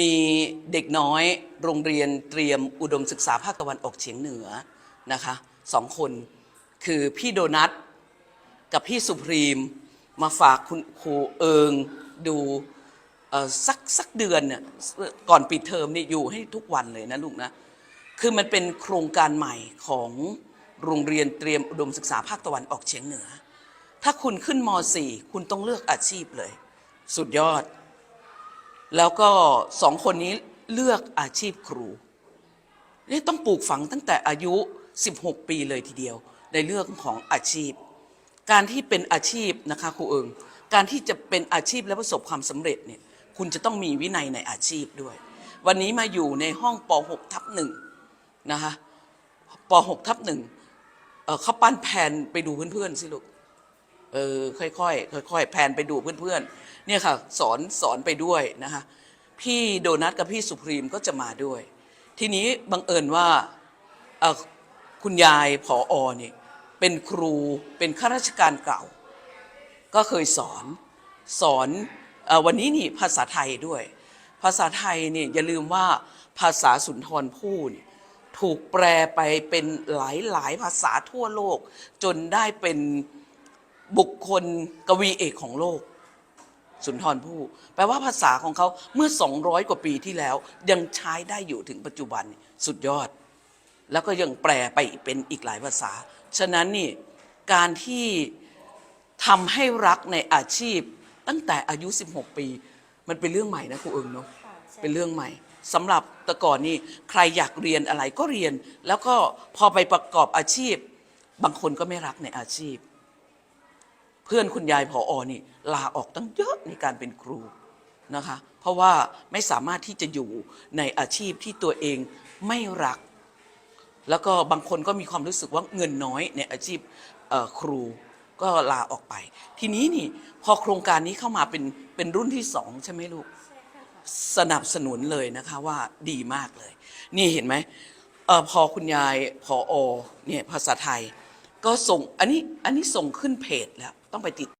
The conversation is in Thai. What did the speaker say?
มีเด็กน้อยโรงเรียนเตรียมอุดมศึกษาภาคตะวันออกเฉียงเหนือนะคะสองคนคือพี่โดนัทกับพี่สุพรีมมาฝากคุณครูเอิงดูสักสักเดือนเนี่ยก่อนปิดเทอมนี่อยู่ให้ทุกวันเลยนะลูกนะคือมันเป็นโครงการใหม่ของโรงเรียนเตรียมอุดมศึกษาภาคตะวันออกเฉียงเหนือ ถ้าคุณขึ้นม .4 คุณต้องเลือกอาชีพเลย สุดยอด แล้วก็สองคนนี้เลือกอาชีพครูนี่ต้องปลูกฝังตั้งแต่อายุ 16 ปีเลยทีเดียว ในเรื่องของอาชีพ การที่เป็นอาชีพนะคะครูเอิงการที่จะเป็นอาชีพและประสบความสำเร็จเนี่ยคุณจะต้องมีวินัยในอาชีพด้วย วันนี้มาอยู่ในห้องป .6 ทับหนึ่งนะคะป .6 ทับหนึ่งเอ่อเขาปั้นแผนไปดูเพื่อนๆสิลูก เออค่อยๆค่อยๆแพนไปดูเพื่อนๆเนี่ยค่ะสอนสอนไปด้วยนะคะพี่โดนัทกับพี่สุพรีมก็จะมาด้วย ทีนี้บังเอิญว่าคุณยายผออเนี่ยเป็นครูเป็นข้าราชการเก่า ก็เคยสอนสอนอวันนี้นี่ภาษาไทยด้วย ภาษาไทยเนี่ยอย่าลืมว่าภาษาสุนทรภู่เนี่ยถูกแปลไปเป็นหลายหลายๆภาษาทั่วโลก จนได้เป็น บุคคลกวีเอกของโลก สุนทรภู่แปลว่าภาษาของเขาเมื่อ 200 กว่าปีที่แล้ว ยังใช้ได้อยู่ถึงปัจจุบันสุดยอด แล้วก็ยังแปลไปเป็นอีกหลายภาษา ฉะนั้นนี่การที่ทำให้รักในอาชีพ ตั้งแต่อายุ 16 ปี มันเป็นเรื่องใหม่นะครูเอิงเนาะค่ะใช่เป็นเรื่องใหม่สำหรับแต่ก่อนนี่ใครอยากเรียนอะไรก็เรียน แล้วก็พอไปประกอบอาชีพ บางคนก็ไม่รักในอาชีพ เพื่อนคุณยายผออนี่ลาออกตั้งเยอะในการเป็นครูนะคะ เพราะว่าไม่สามารถที่จะอยู่ในอาชีพที่ตัวเองไม่รัก แล้วก็บางคนก็มีความรู้สึกว่าเงินน้อยในอาชีพครูก็ลาออกไป ทีนี้นี่พอโครงการนี้เข้ามาเป็นเป็นรุ่นที่สองใช่ไหมลูกสนับสนุนเลยนะคะว่าดีมากเลย นี่เห็นไหมออพอคุณยายพออเนี่ยภาษาไทย ก็ส่งอันนี้อันนี้ส่งขึ้นเพจแล้ว ต้องไปติด